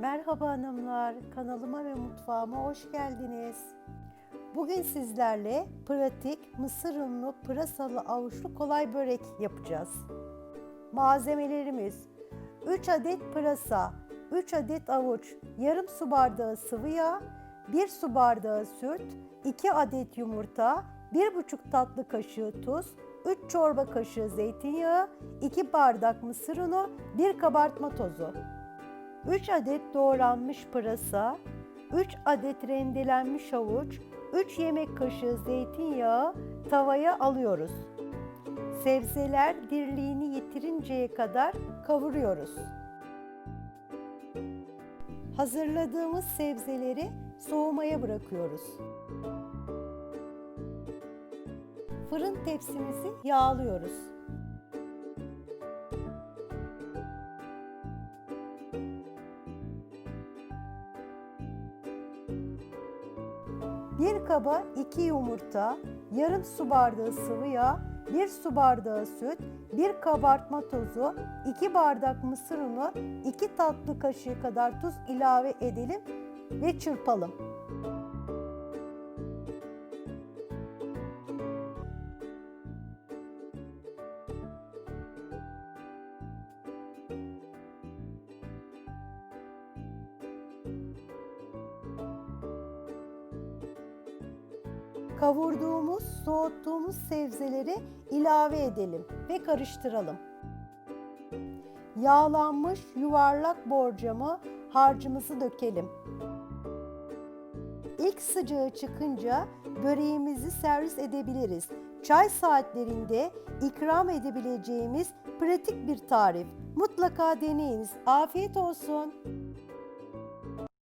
Merhaba hanımlar, kanalıma ve mutfağıma hoş geldiniz. Bugün sizlerle pratik mısır unlu pırasalı avuçlu kolay börek yapacağız. Malzemelerimiz 3 adet pırasa, 3 adet avuç, yarım su bardağı sıvı yağ, 1 su bardağı süt, 2 adet yumurta, 1,5 tatlı kaşığı tuz, 3 çorba kaşığı zeytinyağı, 2 bardak mısır unu, 1 kabartma tozu. 3 adet doğranmış pırasa, 3 adet rendelenmiş havuç, 3 yemek kaşığı zeytinyağı tavaya alıyoruz. Sebzeler dirliğini yitirinceye kadar kavuruyoruz. Hazırladığımız sebzeleri soğumaya bırakıyoruz. Fırın tepsimizi yağlıyoruz. Bir kaba 2 yumurta, yarım su bardağı sıvı yağ, 1 su bardağı süt, 1 kabartma tozu, 2 bardak mısır unu, 2 tatlı kaşığı kadar tuz ilave edelim ve çırpalım. Kavurduğumuz, soğuttuğumuz sebzeleri ilave edelim ve karıştıralım. Yağlanmış yuvarlak borcamı harcımızı dökelim. İlk sıcağı çıkınca böreğimizi servis edebiliriz. Çay saatlerinde ikram edebileceğimiz pratik bir tarif. Mutlaka deneyiniz. Afiyet olsun.